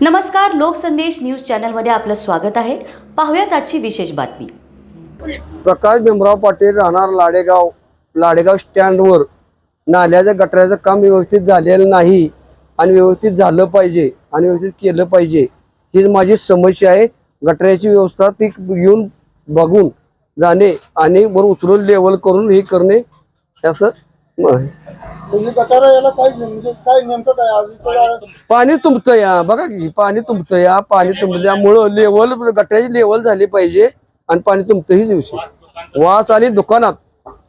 नमस्कार लोकसंदेश न्यूज चॅनलमध्ये आपलं स्वागत आहे. पाहूयात आजची विशेष बातमी. प्रकाश भीमराव पाटील राहणार लाडेगाव लाडेगाव स्टँडवर. नाल्याचं गटराचं काम व्यवस्थित झालेलं नाही आणि व्यवस्थित झालं पाहिजे आणि व्यवस्थित केलं पाहिजे. ही माझी समस्या आहे. गटराची व्यवस्था ती येऊन बघून जाणे आणि वर उचलून लेवल करून हे करणे असं म्हणजे गटारा याला पाहिजे म्हणजे काय नेमकं काय आज इथं पाणी तुंबतं या बघा की पाणी तुंबतं या पाणी तुंबल्यामुळं लेवल गटराची लेवल झाली पाहिजे आणि पाणी तुंबतं ही दिवशी वास आणि दुकानात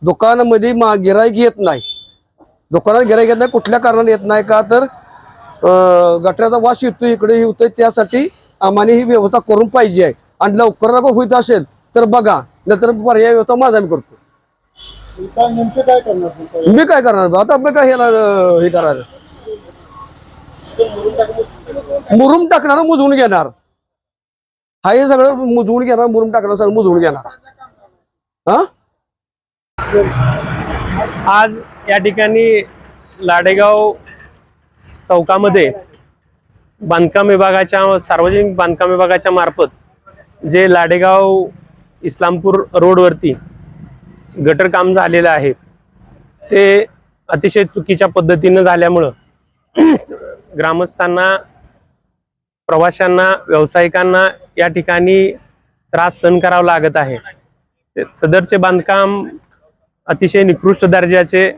दुकानामध्ये मा गिराईक येत नाही. दुकानात गिराईक येत नाही कुठल्या कारणाने येत नाही का? तर अं, गटराचा वास येतो इकडे हे होतोय त्यासाठी आम्हाला ही व्यवस्था करून पाहिजे आहे. आणि लवकर लवकर होत असेल तर बघा नंतर पर्याय व्यवस्था माझा मी करतो. काय नेमकं काय करणार? मी काय करणार? आता मी काय ह्याला अं, हे करणार मुरुम टाकणार मुजवून घेणार हा हे सगळं मुजवून घेणार मुरुम टाकणार सगळं मुजवून घेणार हा आज या ठिकाणी लाडेगाव चौकामध्ये बांधकाम विभागाच्या सार्वजनिक बांधकाम विभागाच्या मार्फत जे लाडेगाव इस्लामपूर रोडवरती गटर काम झालेलं आहे. ते अतिशय चुकीच्या पद्धतीनं झाल्यामुळं ग्रामस्थांना प्रवाशांना व्यावसायिकांना या ठिकाणी त्रास सहन करावा लागत आहे. सदरचे बांधकाम अतिशय निकृष्ट दर्जाचे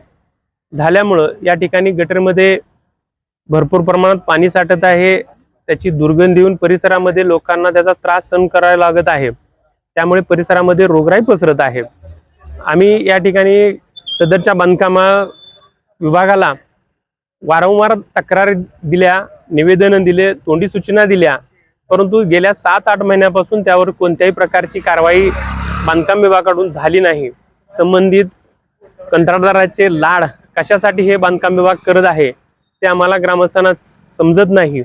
झाल्यामुळं या ठिकाणी गटरमध्ये भरपूर प्रमाणात पाणी साठत आहे. त्याची दुर्गंधी येऊन परिसरामध्ये लोकांना त्याचा त्रास सहन करावा लागत आहे. त्यामुळे परिसरामध्ये रोगराई पसरत आहे. आम्ही या ठिकाणी सदरच्या बांधकामा विभागाला वारंवार तक्रारी दिल्या निवेदनं दिले तोंडी सूचना दिल्या. परंतु गेल्या सात आठ महिन्यापासून त्यावर कोणत्याही प्रकारची कारवाई बांधकाम विभागाकडून झाली नाही. संबंधित कंत्राटदाराचे लाड कशासाठी हे बांधकाम विभाग करत आहे ते आम्हाला ग्रामस्थांना समजत नाही.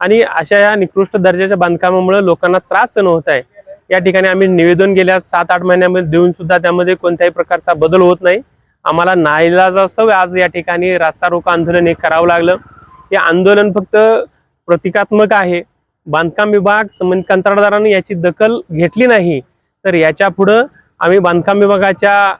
आणि अशा या निकृष्ट दर्जाच्या बांधकामामुळे लोकांना त्रास सहन होत आहे. या ठिकाणी आम्ही निवेदन गेल्या सात आठ महिन्यामध्ये देऊन सुद्धा त्यामध्ये कोणत्याही प्रकारचा बदल होत नाही. आम्हाला नाईलाजास्तव आज या ठिकाणी रास्ता रोको आंदोलन हे करावं लागलं. हे आंदोलन फक्त प्रतिकात्मक आहे. बांधकाम विभाग संबंधित कंत्राटदारांनी याची दखल घेतली नाही. तर याच्या पुढं आम्ही बांधकाम विभागाच्या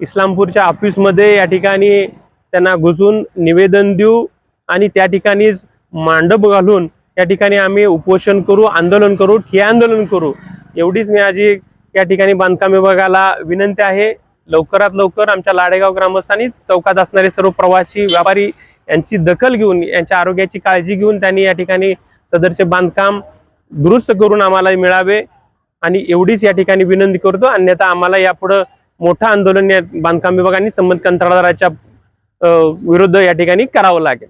इस्लामपूरच्या ऑफिसमध्ये या ठिकाणी त्यांना घुसून निवेदन देऊ आणि त्या ठिकाणीच मांडप घालून या ठिकाणी आम्ही उपोषण करू आंदोलन करू ठिय्या आंदोलन करू. एवढीच मी आजी या ठिकाणी बांधकाम विभागाला विनंती आहे. लवकरात लवकर आमच्या लाडेगाव ग्रामस्थांनी चौकात असणारे सर्व प्रवासी व्यापारी यांची दखल घेऊन यांच्या आरोग्याची काळजी घेऊन त्यांनी या ठिकाणी सदरचे बांधकाम दुरुस्त करून आम्हाला मिळावे. आणि एवढीच या ठिकाणी विनंती करतो अन्यथा आम्हाला यापुढं मोठं आंदोलन या बांधकाम विभागाने संबंधित कंत्राटदाराच्या विरुद्ध या ठिकाणी करावं लागेल.